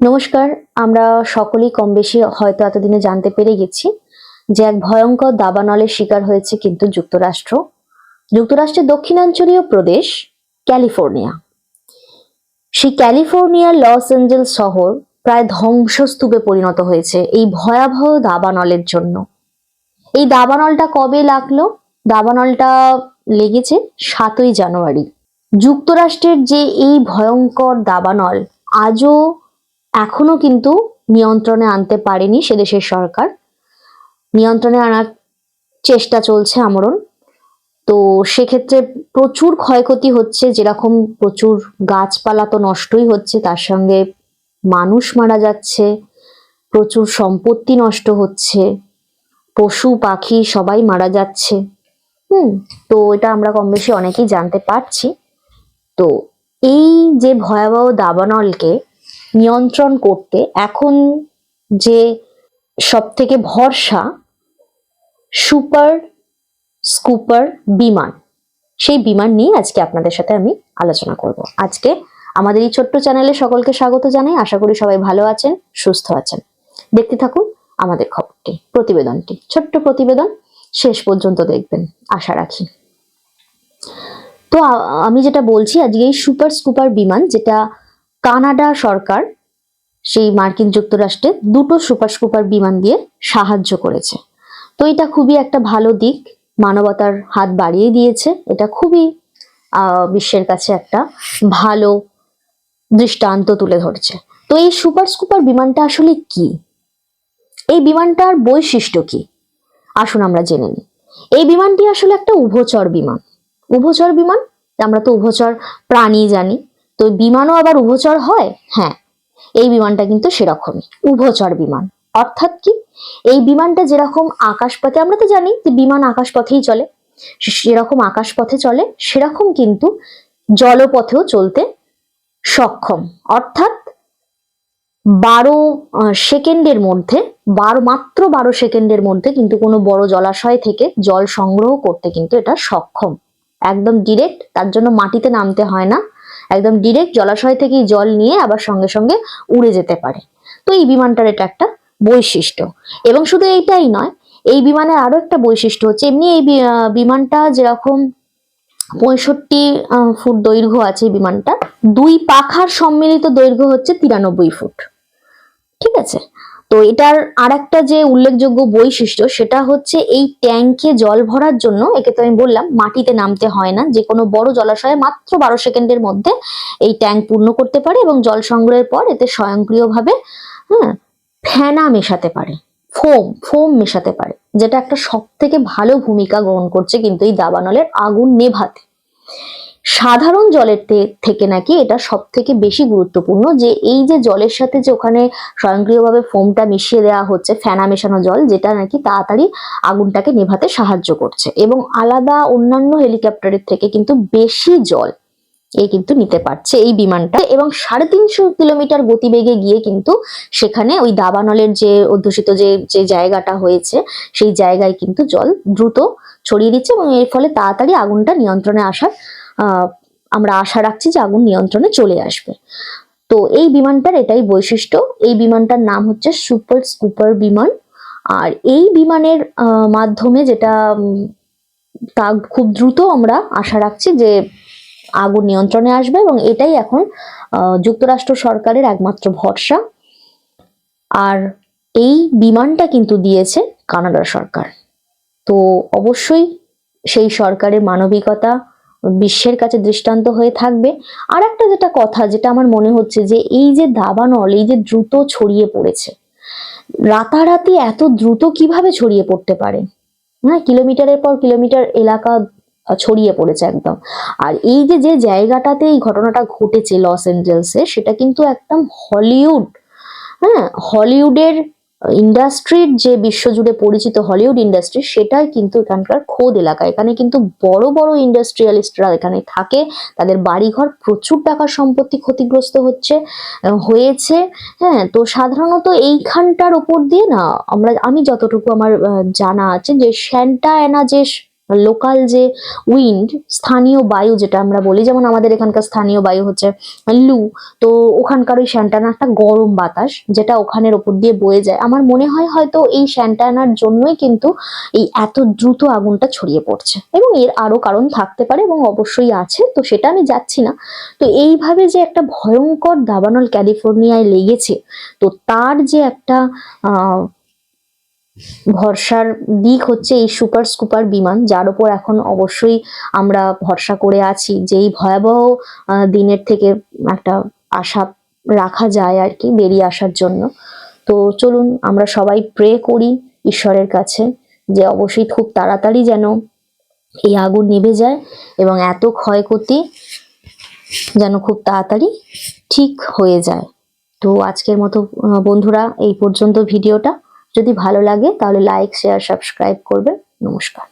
নমস্কার, আমরা সকলেই কম বেশি হয়তো এতদিনে জানতে পেরে গেছি যে এক ভয়ঙ্কর দাবানলের শিকার হয়েছে কিন্তু যুক্তরাষ্ট্র। যুক্তরাষ্ট্রের দক্ষিণাঞ্চলীয় প্রদেশ ক্যালিফোর্নিয়া। সেই ক্যালিফোর্নিয়ার লস এঞ্জেলস শহর প্রায় ধ্বংসস্তূপে পরিণত হয়েছে এই ভয়াবহ দাবানলের জন্য। এই দাবানলটা কবে লাগল? দাবানলটা লেগেছে সাতই জানুয়ারি। যুক্তরাষ্ট্রের যে এই ভয়ঙ্কর দাবানল আজও এখনও কিন্তু নিয়ন্ত্রণে আনতে পারেনি সে দেশের সরকার। নিয়ন্ত্রণে আনার চেষ্টা চলছে আমরণ। তো সেক্ষেত্রে প্রচুর ক্ষয়ক্ষতি হচ্ছে, যেরকম প্রচুর গাছপালা তো নষ্টই হচ্ছে, তার সঙ্গে মানুষ মারা যাচ্ছে, প্রচুর সম্পত্তি নষ্ট হচ্ছে, পশু, পাখি সবাই মারা যাচ্ছে। হুম, তো এটা আমরা কম বেশি অনেকেই জানতে পারছি। তো এই যে ভয়াবহ দাবানলকে নিয়ন্ত্রণ করতে এখন যে সব থেকে ভরসা সুপার স্কুপার বিমান, সেই বিমান নিয়ে আজকে আপনাদের সাথে আমি আলোচনা করব। আজকে আমাদের এই ছোট্ট চ্যানেলে সকলকে স্বাগত জানাই। আশা করি সবাই ভালো আছেন, সুস্থ আছেন। দেখতে থাকুন আমাদের খবরটি, প্রতিবেদনটি। ছোট্ট প্রতিবেদন, শেষ পর্যন্ত দেখবেন, আশা রাখি। তো আমি যেটা বলছি, আজকে এই সুপার স্কুপার বিমান, যেটা কানাডা সরকার সেই মার্কিন যুক্তরাষ্ট্রে দুটো সুপার বিমান দিয়ে সাহায্য করেছে। তো এটা খুবই একটা ভালো দিক। মানবতার হাত বাড়িয়ে দিয়েছে। এটা খুবই বিশ্বের কাছে একটা ভালো দৃষ্টান্ত তুলে ধরছে। তো এই সুপার স্কুপার বিমানটা আসলে কি? এই বিমানটার বৈশিষ্ট্য কি? আসুন আমরা জেনে নিই। এই বিমানটি আসলে একটা উভচর বিমান। উভচর বিমান, আমরা তো উভচর প্রাণী জানি। তো বিমানও আবার উভচর হয়? হ্যাঁ এই বিমানটা কিন্তু সেরকমই, উভচর বিমান। অর্থাৎ কি? এই বিমানটা যেরকম আকাশপথে, আমরা তো জানি যে বিমান আকাশপথেই চলে যেরকম আকাশপথে চলে, সেরকম কিন্তু জলপথেও চলতে সক্ষম। অর্থাৎ বারো সেকেন্ডের মধ্যে, বারো, মাত্র বারো সেকেন্ডের মধ্যে কিন্তু কোনো বড় জলাশয় থেকে জল সংগ্রহ করতে কিন্তু এটা সক্ষম। একদম ডিরেক্ট তার জন্য মাটিতে নামতে হয় না। একদম ডিরেক্ট জলাশয় থেকেই জল নিয়ে আবার সঙ্গে সঙ্গে উড়ে যেতে পারে। তো এই বিমানটার এটা একটা বৈশিষ্ট্য। এবং শুধু এইটাই নয়, এই বিমানের আরও একটা বৈশিষ্ট্য হচ্ছে, এমনি এই বিমানটা যেরকম পঁয়ষট্টি ফুট দৈর্ঘ্য আছে বিমানটা দুই পাখার সম্মিলিত দৈর্ঘ্য হচ্ছে তিরানব্বই ফুট। ঠিক আছে? তো এটার আর একটা যে উল্লেখযোগ্য বৈশিষ্ট্য, সেটা হচ্ছে এই ট্যাঙ্কে জল ভরার জন্য, একে তো আমি বললাম, মাটিতে নামতে হয় না। যে কোনো বড় জলাশয়ে মাত্র বারো সেকেন্ডের মধ্যে এই ট্যাঙ্ক পূর্ণ করতে পারে এবং জল সংগ্রহের পর এতে স্বয়ংক্রিয়ভাবে হ্যাঁ ফেনা মেশাতে পারে, ফোম ফোম মেশাতে পারে, যেটা একটা সব থেকে ভালো ভূমিকা গ্রহণ করছে কিন্তু এই দাবানলের আগুন নেভাতে। সাধারণ জলের থেকে নাকি এটা সব থেকে বেশি গুরুত্বপূর্ণ যে এই যে জলের সাথে যে ওখানে স্বয়ংক্রিয়ভাবে ফোমটা মিশিয়ে দেওয়া হচ্ছে, ফেনা মেশানো জল, যেটা নাকি তাড়াতাড়ি আগুনটাকে নেভাতে সাহায্য করছে এবং আলাদা অন্যান্য হেলিকপ্টারের থেকে কিন্তু বেশি জল এ কিন্তু নিতে পারছে এই বিমানটা। এবং সাড়ে তিনশো কিলোমিটার গতিবেগে গিয়ে কিন্তু সেখানে ওই দাবানলের যে অধ্যুষিত যে যে জায়গাটা হয়েছে, সেই জায়গায় কিন্তু জল দ্রুত ছড়িয়ে দিচ্ছে এবং এর ফলে তাড়াতাড়ি আগুনটা নিয়ন্ত্রণে আসার আমরা আশা রাখছি যে আগুন নিয়ন্ত্রণে চলে আসবে। তো এই বিমানটার এটাই বৈশিষ্ট্য। এই বিমানটার নাম হচ্ছে সুপার স্কুপার বিমান। আর এই বিমানের মাধ্যমে যেটা তা খুব দ্রুত আমরা আশা রাখছি যে আগুন নিয়ন্ত্রণে আসবে এবং এটাই এখন যুক্তরাষ্ট্র সরকারের একমাত্র ভরসা। আর এই বিমানটা কিন্তু দিয়েছে কানাডা সরকার। তো অবশ্যই সেই সরকারের মানবিকতা বিশ্বের কাছে দৃষ্টান্ত হয়ে থাকবে। আর একটা যেটা কথা, যেটা আমার মনে হচ্ছে যে এই যে দাবানল, এই যে দ্রুত ছড়িয়ে পড়েছে, রাতারাতি এত দ্রুত কীভাবে ছড়িয়ে পড়তে পারে? হ্যাঁ কিলোমিটারের পর কিলোমিটার এলাকা ছড়িয়ে পড়েছে একদম। আর এই যে যে জায়গাটাতে এই ঘটনাটা ঘটেছে লস এঞ্জেলসে সেটা কিন্তু একদম হলিউড হ্যাঁ হলিউডের ইন্ডাস্ট্রির যে বিশ্বজুড়ে পরিচিত হলিউড ইন্ডাস্ট্রি, সেটাই কিন্তু এখানকার খোদ এলাকা। এখানে কিন্তু বড় বড় ইন্ডাস্ট্রিয়ালিস্টরা এখানে থাকে। তাদের বাড়িঘর প্রচুর টাকার সম্পত্তি ক্ষতিগ্রস্ত হচ্ছে হয়েছে। হ্যাঁ তো সাধারণত এইখানটার ওপর দিয়ে না, আমরা, আমি যতটুকু আমার জানা আছে যে স্যান্টা অ্যানা যে লোকাল যে উইন্ড স্থানীয় বায়ু যেটা আমরা বলি, যেমন আমাদের এখানকার স্থানীয় বায়ু হচ্ছে লু, তো ওখানকার ওই শ্যান্টানা একটা গরম বাতাস, যেটা ওখানের ওপর দিয়ে বয়ে যায়। আমার মনে হয় হয়তো এই শ্যান্টানার জন্যই কিন্তু এই এত দ্রুত আগুনটা ছড়িয়ে পড়ছে। এবং এর আরও কারণ থাকতে পারে এবং অবশ্যই আছে, তো সেটা আমি যাচ্ছি না। তো এইভাবে যে একটা ভয়ঙ্কর দাবানল ক্যালিফোর্নিয়ায় লেগেছে, তো তার যে একটা ভরসার দিক হচ্ছে এই সুপার স্কুপার বিমান, যার উপর এখন অবশ্যই আমরা ভরসা করে আছি যে এই ভয়াবহ দিনের থেকে একটা আশা রাখা যায় আর কি বেরিয়ে আসার জন্য। তো চলুন আমরা সবাই প্রে করি ঈশ্বরের কাছে যে অবশ্যই খুব তাড়াতাড়ি যেন এই আগুন নিভে যায় এবং এত ক্ষয়ক্ষতি যেন খুব তাড়াতাড়ি ঠিক হয়ে যায়। তো আজকের মতো বন্ধুরা, এই পর্যন্ত ভিডিওটা। যদি ভালো লাগে তাহলে লাইক শেয়ার সাবস্ক্রাইব করবেন। নমস্কার।